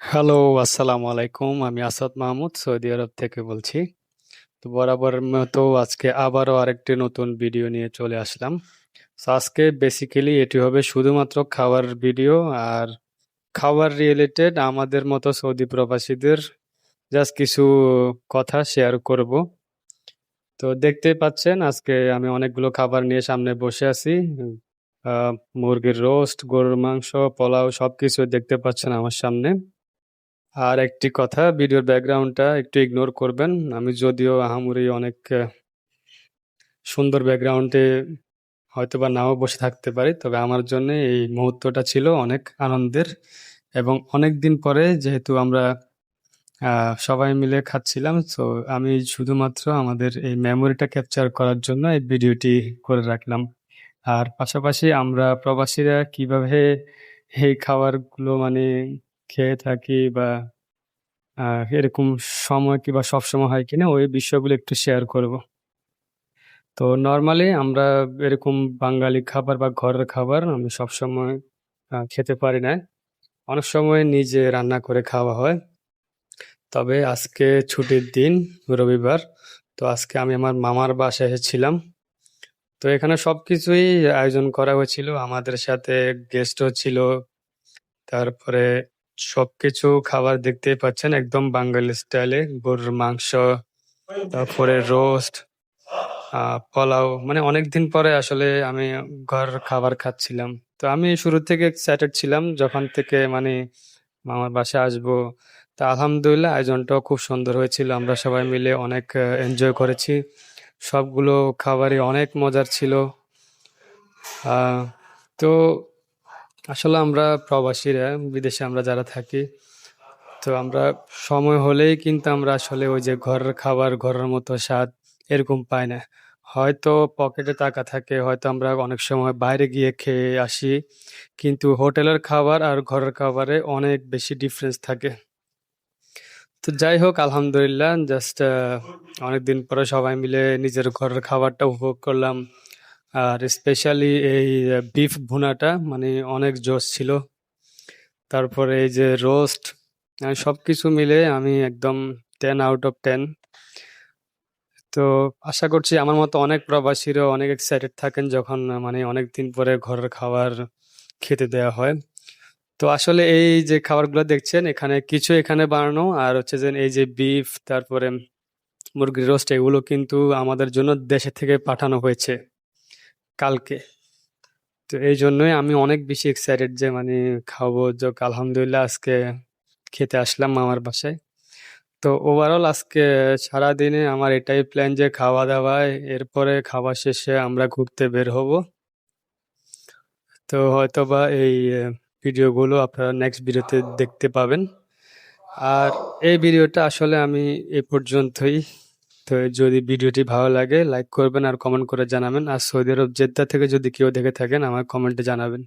Hello, আসসালামু আলাইকুম। আমি আসাদ মাহমুদ সৌদি আরব থেকে বলছি। তো বরাবরের মতো আজকে আবারও আরেকটি নতুন ভিডিও নিয়ে চলে আসলাম। সো আজকে বেসিক্যালি এটি হবে শুধুমাত্র খাওয়ার ভিডিও আর খাবার রিলেটেড আমাদের মতো সৌদি প্রবাসীদের জাস্ট কিছু কথা শেয়ার করব। তো দেখতেই পাচ্ছেন আজকে আমি অনেকগুলো খাবার নিয়ে সামনে বসে আছি। মুরগির রোস্ট, গরুর মাংস, পোলাও সবকিছু দেখতে পাচ্ছেন আমার সামনে। আর একটি কথা, ভিডিওর ব্যাকগ্রাউন্ডটা একটু ইগনোর করবেন। আমি যদিও আহামরি অনেক সুন্দর ব্যাকগ্রাউন্ডে হয়তো বা নাও বসে থাকতে পারি। তবে আমার জন্যে এই মুহূর্তটা ছিল অনেক আনন্দের এবং অনেক দিন পরে যেহেতু আমরা সবাই মিলে খাচ্ছিলাম। তো আমি শুধুমাত্র আমাদের এই মেমোরিটা ক্যাপচার করার জন্য এই ভিডিওটি করে রাখলাম। আর পাশাপাশি আমরা প্রবাসীরা কীভাবে এই খাবারগুলো মানে খেয়ে থাকি বা এরকম সময় কি কিংবা সবসময় হয় কিনা ওই বিষয়গুলো একটু শেয়ার করব। তো নর্মালি আমরা এরকম বাঙালি খাবার বা ঘরের খাবার আমি সবসময় খেতে পারি না। অনেক সময় নিজে রান্না করে খাওয়া হয়। তবে আজকে ছুটির দিন, রবিবার। তো আজকে আমি আমার মামার বাসায় এসেছিলাম। তো এখানে সব কিছুই আয়োজন করা হয়েছিল। আমাদের সাথে গেস্টও ছিল। তারপরে সবকিছু খাবার দেখতেই পাচ্ছেন একদম বাঙালি স্টাইলে গরুর মাংস, তারপরে রোস্ট, পোলাও মানে অনেকদিন পরে আসলে আমি ঘর খাবার খাচ্ছিলাম। তো আমি শুরু থেকে এক্সাইটেড ছিলাম যখন থেকে মানে মামার বাসায় আসব। তা আলহামদুলিল্লাহ আয়োজনটাও খুব সুন্দর হয়েছিল। আমরা সবাই মিলে অনেক এনজয় করেছি। সবগুলো খাবারই অনেক মজার ছিল। তো আসলে আমরা প্রবাসীরা বিদেশে আমরা যারা থাকি, তো আমরা সময় হলেই কিন্তু আমরা আসলে ওই যে ঘরের খাবার ঘরের মতো স্বাদ এরকম পাই না। হয়তো পকেটে টাকা থাকে, হয়তো আমরা অনেক সময় বাইরে গিয়ে খেয়ে আসি। কিন্তু হোটেলের খাবার আর ঘরের খাবারে অনেক বেশি ডিফারেন্স থাকে। তো যাই হোক আলহামদুলিল্লাহ জাস্ট অনেক দিন পরে সবাই মিলে নিজের ঘরের খাবারটা উপভোগ করলাম। আর স্পেশালি এই বিফ ভুনাটা মানে অনেক জোশ ছিল। তারপরে এই যে রোস্ট সব কিছু মিলে আমি একদম টেন আউট অফ টেন তো আশা করছি আমার মতো অনেক প্রবাসীরাও অনেক এক্সাইটেড থাকেন যখন মানে অনেক দিন পরে ঘরের খাবার খেতে দেয়া হয়। তো আসলে এই যে খাবারগুলো দেখছেন, এখানে কিছু এখানে বানানো, আর হচ্ছে যে এই যে বিফ তারপরে মুরগির রোস্ট এগুলো কিন্তু আমাদের জন্য দেশে থেকে পাঠানো হয়েছে কালকে। তো এই জন্যই আমি অনেক বেশি এক্সাইটেড যে মানে খাব যোক, আলহামদুলিল্লাহ আজকে খেতে আসলাম মামার বাসায়। তো ওভারঅল আজকে সারাদিনে আমার এটাই প্ল্যান যে খাওয়া-দাওয়ায় এরপরে খাওয়া শেষে আমরা ঘুরতে বের হব। তো হয়তো বা এই ভিডিওগুলো আপনারা নেক্সট ভিডিওতে দেখতে পাবেন। আর এই ভিডিওটা আসলে আমি এ পর্যন্তই। তো যদি ভিডিওটি ভালো লাগে লাইক করবেন আর কমেন্ট করে জানাবেন। আর সৌদি আরব জেদ্দা থেকে যদি কেউ দেখে থাকেন আমার কমেন্টে জানাবেন।